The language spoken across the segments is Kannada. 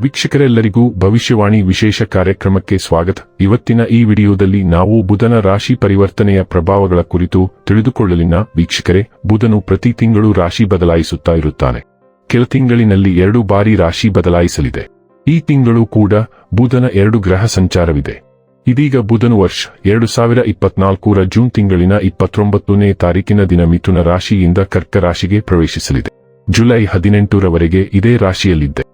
ವೀಕ್ಷಕರೆಲ್ಲರಿಗೂ ಭವಿಷ್ಯವಾಣಿ ವಿಶೇಷ ಕಾರ್ಯಕ್ರಮಕ್ಕೆ ಸ್ವಾಗತ. ಇವತ್ತಿನ ಈ ವಿಡಿಯೋದಲ್ಲಿ ನಾವು ಬುಧನ ರಾಶಿ ಪರಿವರ್ತನೆಯ ಪ್ರಭಾವಗಳ ಕುರಿತು ತಿಳಿದುಕೊಳ್ಳಲಿನ ವೀಕ್ಷಕರೇ, ಬುಧನು ಪ್ರತಿ ತಿಂಗಳು ರಾಶಿ ಬದಲಾಯಿಸುತ್ತಾ ಇರುತ್ತಾನೆ. ಕೆಲ ತಿಂಗಳಿನಲ್ಲಿ ಎರಡು ಬಾರಿ ರಾಶಿ ಬದಲಾಯಿಸಲಿದೆ. ಈ ತಿಂಗಳು ಕೂಡ ಬುಧನ ಎರಡು ಗ್ರಹ ಸಂಚಾರವಿದೆ. ಇದೀಗ ಬುಧನು ವರ್ಷ ಎರಡು ಸಾವಿರ ಇಪ್ಪತ್ನಾಲ್ಕರ ಜೂನ್ ತಿಂಗಳಿನ ಇಪ್ಪತ್ತೊಂಬತ್ತನೇ ತಾರೀಕಿನ ದಿನ ಮಿಥುನ ರಾಶಿಯಿಂದ ಕರ್ಕ ರಾಶಿಗೆ ಪ್ರವೇಶಿಸಲಿದೆ. ಜುಲೈ ಹದಿನೆಂಟರವರೆಗೆ ಇದೇ ರಾಶಿಯಲ್ಲಿದ್ದೆ.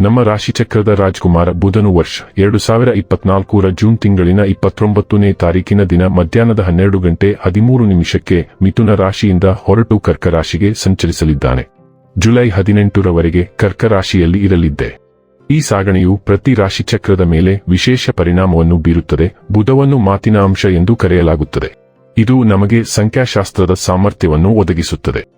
ನಮ್ಮ ರಾಶಿಚಕ್ರದ ರಾಜ್ಕುಮಾರ ಬುಧನು ವರ್ಷ ಎರಡು ಸಾವಿರ ಇಪ್ಪತ್ನಾಲ್ಕರ ಜೂನ್ ತಿಂಗಳಿನ ಇಪ್ಪತ್ತೊಂಬತ್ತನೇ ತಾರೀಕಿನ ದಿನ ಮಧ್ಯಾಹ್ನದ ಹನ್ನೆರಡು ಗಂಟೆ ಹದಿಮೂರು ನಿಮಿಷಕ್ಕೆ ಮಿಥುನ ರಾಶಿಯಿಂದ ಹೊರಟು ಕರ್ಕ ರಾಶಿಗೆ ಸಂಚರಿಸಲಿದ್ದಾನೆ. ಜುಲೈ ಹದಿನೆಂಟರವರೆಗೆ ಕರ್ಕ ರಾಶಿಯಲ್ಲಿ ಇರಲಿದ್ದೆ. ಈ ಸಾಗಣೆಯು ಪ್ರತಿ ರಾಶಿಚಕ್ರದ ಮೇಲೆ ವಿಶೇಷ ಪರಿಣಾಮವನ್ನು ಬೀರುತ್ತದೆ, ಬುಧವನ್ನು ಮಾತಿನ ಅಂಶ ಎಂದು ಕರೆಯಲಾಗುತ್ತದೆ. ಇದು ನಮಗೆ ಸಂಖ್ಯಾಶಾಸ್ತ್ರದ ಸಾಮರ್ಥ್ಯವನ್ನು ಒದಗಿಸುತ್ತದೆ.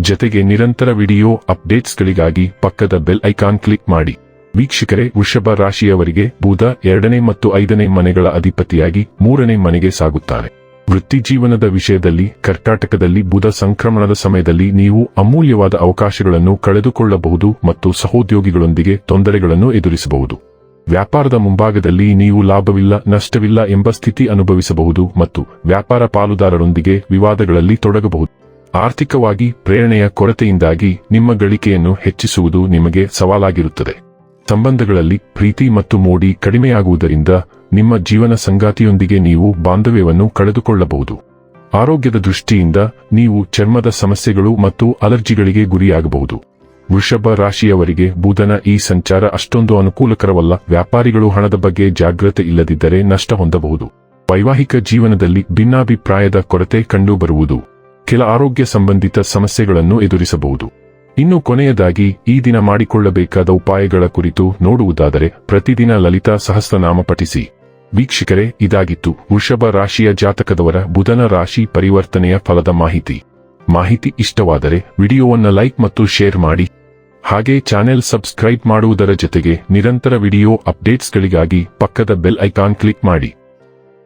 ಜತೆಗೆ ನಿರಂತರ ವಿಡಿಯೋ ಅಪ್ಡೇಟ್ಸ್ಗಳಿಗಾಗಿ ಪಕ್ಕದ ಬೆಲ್ ಐಕಾನ್ ಕ್ಲಿಕ್ ಮಾಡಿ. ವೀಕ್ಷಕರೇ, ವೃಷಭ ರಾಶಿಯವರಿಗೆ ಬುಧ ಎರಡನೇ ಮತ್ತು ಐದನೇ ಮನೆಗಳ ಅಧಿಪತಿಯಾಗಿ ಮೂರನೇ ಮನೆಗೆ ಸಾಗುತ್ತಾನೆ ವೃತ್ತಿಜೀವನದ ವಿಷಯದಲ್ಲಿ, ಕರ್ನಾಟಕದಲ್ಲಿ ಬುಧ ಸಂಕ್ರಮಣದ ಸಮಯದಲ್ಲಿ ನೀವು ಅಮೂಲ್ಯವಾದ ಅವಕಾಶಗಳನ್ನು ಕಳೆದುಕೊಳ್ಳಬಹುದು ಮತ್ತು ಸಹೋದ್ಯೋಗಿಗಳೊಂದಿಗೆ ತೊಂದರೆಗಳನ್ನು ಎದುರಿಸಬಹುದು. ವ್ಯಾಪಾರದ ಮುಂಭಾಗದಲ್ಲಿ ನೀವು ಲಾಭವಿಲ್ಲ, ನಷ್ಟವಿಲ್ಲ ಎಂಬ ಸ್ಥಿತಿ ಅನುಭವಿಸಬಹುದು ಮತ್ತು ವ್ಯಾಪಾರ ಪಾಲುದಾರರೊಂದಿಗೆ ವಿವಾದಗಳಲ್ಲಿ ತೊಡಗಬಹುದು. ಆರ್ಥಿಕವಾಗಿ ಪ್ರೇರಣೆಯ ಕೊರತೆಯಿಂದಾಗಿ ನಿಮ್ಮ ಗಳಿಕೆಯನ್ನು ಹೆಚ್ಚಿಸುವುದು ನಿಮಗೆ ಸವಾಲಾಗಿರುತ್ತದೆ. ಸಂಬಂಧಗಳಲ್ಲಿ ಪ್ರೀತಿ ಮತ್ತು ಮೋಡಿ ಕಡಿಮೆಯಾಗುವುದರಿಂದ ನಿಮ್ಮ ಜೀವನ ಸಂಗಾತಿಯೊಂದಿಗೆ ನೀವು ಬಾಂಧವ್ಯವನ್ನು ಕಳೆದುಕೊಳ್ಳಬಹುದು. ಆರೋಗ್ಯದ ದೃಷ್ಟಿಯಿಂದ ನೀವು ಚರ್ಮದ ಸಮಸ್ಯೆಗಳು ಮತ್ತು ಅಲರ್ಜಿಗಳಿಗೆ ಗುರಿಯಾಗಬಹುದು. ವೃಷಭ ರಾಶಿಯವರಿಗೆ ಬುಧನ ಈ ಸಂಚಾರ ಅಷ್ಟೊಂದು ಅನುಕೂಲಕರವಲ್ಲ. ವ್ಯಾಪಾರಿಗಳು ಹಣದ ಬಗ್ಗೆ ಜಾಗ್ರತೆ ಇಲ್ಲದಿದ್ದರೆ ನಷ್ಟ ಹೊಂದಬಹುದು. ವೈವಾಹಿಕ ಜೀವನದಲ್ಲಿ ಭಿನ್ನಾಭಿಪ್ರಾಯದ ಕೊರತೆ ಕಂಡುಬರುವುದು. ಕೆಲ ಆರೋಗ್ಯ ಸಂಬಂಧಿತ ಸಮಸ್ಯೆಗಳನ್ನು ಎದುರಿಸಬಹುದು. ಇನ್ನು ಕೊನೆಯದಾಗಿ, ಈ ದಿನ ಮಾಡಿಕೊಳ್ಳಬೇಕಾದ ಉಪಾಯಗಳ ಕುರಿತು ನೋಡುವುದಾದರೆ, ಪ್ರತಿದಿನ ಲಲಿತಾ ಸಹಸ್ರನಾಮ ಪಠಿಸಿ. ವೀಕ್ಷಕರೇ, ಇದಾಗಿತ್ತು. ವೃಷಭ ರಾಶಿಯ ಜಾತಕದವರ ಬುಧನ ರಾಶಿ ಪರಿವರ್ತನೆಯ ಫಲದ ಮಾಹಿತಿ. ಮಾಹಿತಿ ಇಷ್ಟವಾದರೆ, ವಿಡಿಯೋವನ್ನು ಲೈಕ್ ಮತ್ತು ಶೇರ್ ಮಾಡಿ. ಹಾಗೆ ಚಾನೆಲ್ ಸಬ್ಸ್ಕ್ರೈಬ್ ಮಾಡುವುದರ ಜೊತೆಗೆ, ನಿರಂತರ ವಿಡಿಯೋ ಅಪ್ಡೇಟ್ಸ್ಗಳಿಗಾಗಿ ಪಕ್ಕದ ಬೆಲ್ ಐಕಾನ್ ಕ್ಲಿಕ್ ಮಾಡಿ.